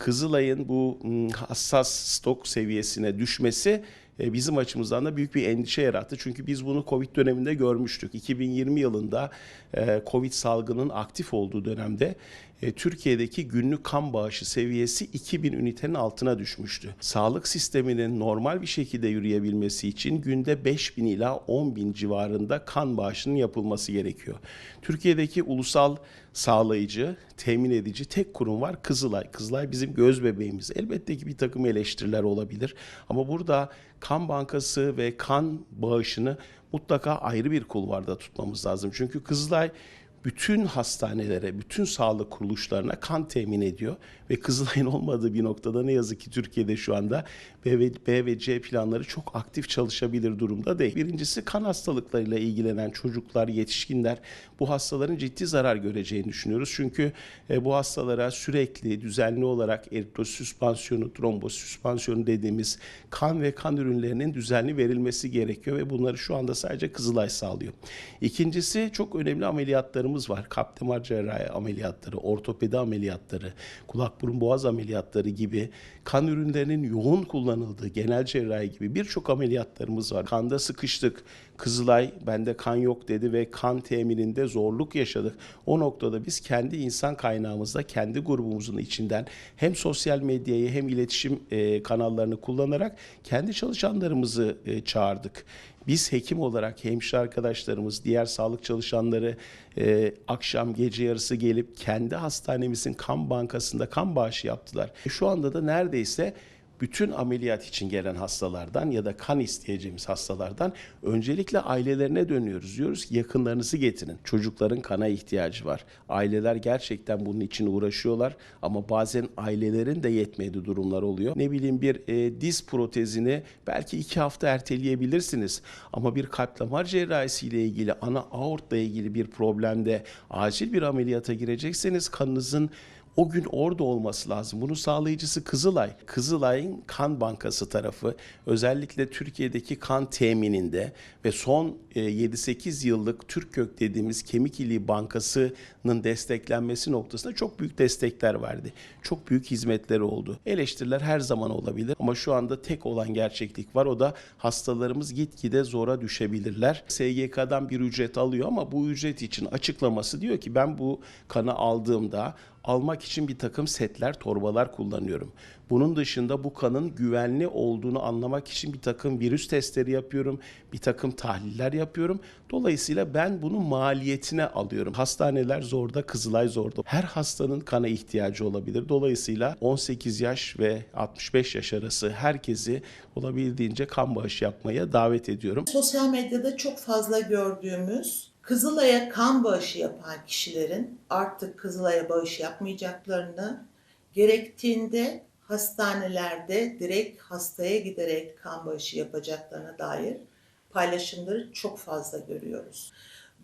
Kızılay'ın bu hassas stok seviyesine düşmesi e, bizim açımızdan da büyük bir endişe yarattı. Çünkü biz bunu Covid döneminde görmüştük. 2020 yılında e, Covid salgının aktif olduğu dönemde e, Türkiye'deki günlük kan bağışı seviyesi 2000 ünitenin altına düşmüştü. Sağlık sisteminin normal bir şekilde yürüyebilmesi için günde 5000 ila 10.000 civarında kan bağışının yapılması gerekiyor. Türkiye'deki ulusal sağlayıcı, temin edici tek kurum var Kızılay. Kızılay bizim göz bebeğimiz. Elbette ki bir takım eleştiriler olabilir ama burada kan bankası ve kan bağışını mutlaka ayrı bir kulvarda tutmamız lazım. Çünkü Kızılay bütün hastanelere, bütün sağlık kuruluşlarına kan temin ediyor ve Kızılay'ın olmadığı bir noktada ne yazık ki Türkiye'de şu anda B ve, B ve C planları çok aktif çalışabilir durumda değil. Birincisi kan hastalıklarıyla ilgilenen çocuklar, yetişkinler bu hastaların ciddi zarar göreceğini düşünüyoruz. Çünkü e, bu hastalara sürekli düzenli olarak eritrosüspansiyonu, trombosüspansiyonu dediğimiz kan ve kan ürünlerinin düzenli verilmesi gerekiyor ve bunları şu anda sadece Kızılay sağlıyor. İkincisi çok önemli ameliyatlarımız var. Kalp damar cerrahi ameliyatları, ortopedi ameliyatları, kulak burun boğaz ameliyatları gibi kan ürünlerinin yoğun kullanıldığı genel cerrahi gibi birçok ameliyatlarımız var. Kanda sıkıştık. Kızılay bende kan yok dedi ve kan temininde zorluk yaşadık. O noktada biz kendi insan kaynağımızda kendi grubumuzun içinden hem sosyal medyayı hem iletişim kanallarını kullanarak kendi çalışanlarımızı çağırdık. Biz hekim olarak hemşire arkadaşlarımız, diğer sağlık çalışanları e, akşam gece yarısı gelip kendi hastanemizin kan bankasında kan bağışı yaptılar. Şu anda da neredeyse bütün ameliyat için gelen hastalardan ya da kan isteyeceğimiz hastalardan öncelikle ailelerine dönüyoruz. Diyoruz ki yakınlarınızı getirin. Çocukların kana ihtiyacı var. Aileler gerçekten bunun için uğraşıyorlar ama bazen ailelerin de yetmediği durumlar oluyor. Ne bileyim bir e, diz protezini belki iki hafta erteleyebilirsiniz ama bir kalp damar cerrahisiyle ilgili ana aortla ilgili bir problemde acil bir ameliyata girecekseniz kanınızın o gün orada olması lazım. Bunun sağlayıcısı Kızılay. Kızılay'ın kan bankası tarafı özellikle Türkiye'deki kan temininde ve son e, 7-8 yıllık Türk Kök dediğimiz kemik iliği bankasının desteklenmesi noktasında çok büyük destekler verdi. Çok büyük hizmetleri oldu. Eleştiriler her zaman olabilir ama şu anda tek olan gerçeklik var. O da hastalarımız gitgide zora düşebilirler. SGK'dan bir ücret alıyor ama bu ücret için açıklaması diyor ki ben bu kanı aldığımda almak için bir takım setler, torbalar kullanıyorum. Bunun dışında bu kanın güvenli olduğunu anlamak için bir takım virüs testleri yapıyorum, bir takım tahliller yapıyorum. Dolayısıyla ben bunun maliyetine alıyorum. Hastaneler zorda, Kızılay zorda. Her hastanın kana ihtiyacı olabilir. Dolayısıyla 18 yaş ve 65 yaş arası herkesi olabildiğince kan bağışı yapmaya davet ediyorum. Sosyal medyada çok fazla gördüğümüz Kızılay'a kan bağışı yapan kişilerin artık Kızılay'a bağış yapmayacaklarını, gerektiğinde hastanelerde direkt hastaya giderek kan bağışı yapacaklarına dair paylaşımları çok fazla görüyoruz.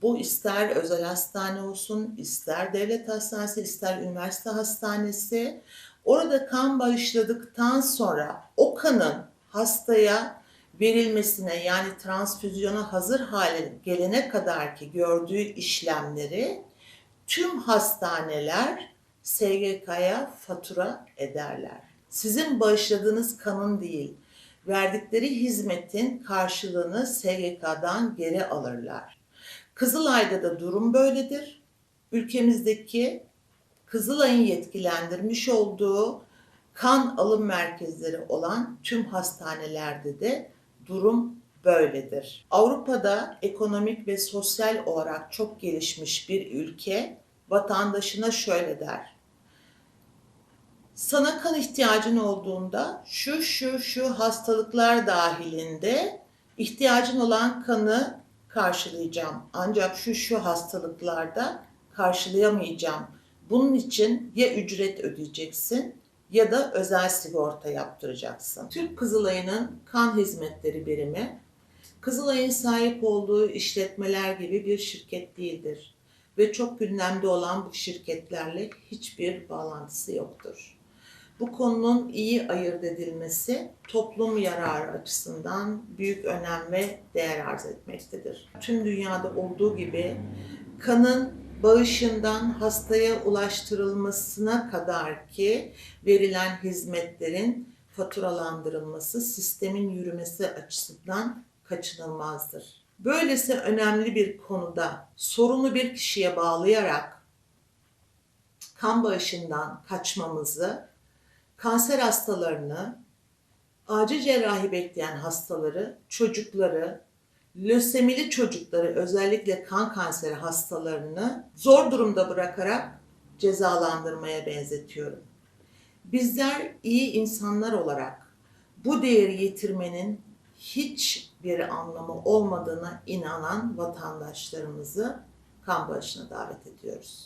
Bu ister özel hastane olsun, ister devlet hastanesi, ister üniversite hastanesi. Orada kan bağışladıktan sonra o kanın hastaya verilmesine yani transfüzyona hazır hale gelene kadar ki gördüğü işlemleri tüm hastaneler SGK'ya fatura ederler. Sizin bağışladığınız kanın değil, verdikleri hizmetin karşılığını SGK'dan geri alırlar. Kızılay'da da durum böyledir. Ülkemizdeki Kızılay'ın yetkilendirmiş olduğu kan alım merkezleri olan tüm hastanelerde de durum böyledir. Avrupa'da ekonomik ve sosyal olarak çok gelişmiş bir ülke vatandaşına şöyle der. Sana kan ihtiyacın olduğunda şu şu şu hastalıklar dahilinde ihtiyacın olan kanı karşılayacağım. Ancak şu şu hastalıklarda karşılayamayacağım. Bunun için ya ücret ödeyeceksin ya da özel sigorta yaptıracaksın. Türk Kızılayı'nın kan hizmetleri birimi, Kızılay'ın sahip olduğu işletmeler gibi bir şirket değildir ve çok gündemde olan bu şirketlerle hiçbir bağlantısı yoktur. Bu konunun iyi ayırt edilmesi toplum yararı açısından büyük önem ve değer arz etmektedir. Tüm dünyada olduğu gibi kanın bağışından hastaya ulaştırılmasına kadar ki verilen hizmetlerin faturalandırılması sistemin yürümesi açısından kaçınılmazdır. Böylesi önemli bir konuda sorunu bir kişiye bağlayarak kan bağışından kaçmamızı, kanser hastalarını, acil cerrahi bekleyen hastaları, çocukları, lösemili çocukları özellikle kan kanseri hastalarını zor durumda bırakarak cezalandırmaya benzetiyorum. Bizler iyi insanlar olarak bu değeri yitirmenin hiçbir anlamı olmadığına inanan vatandaşlarımızı kan bağışına davet ediyoruz.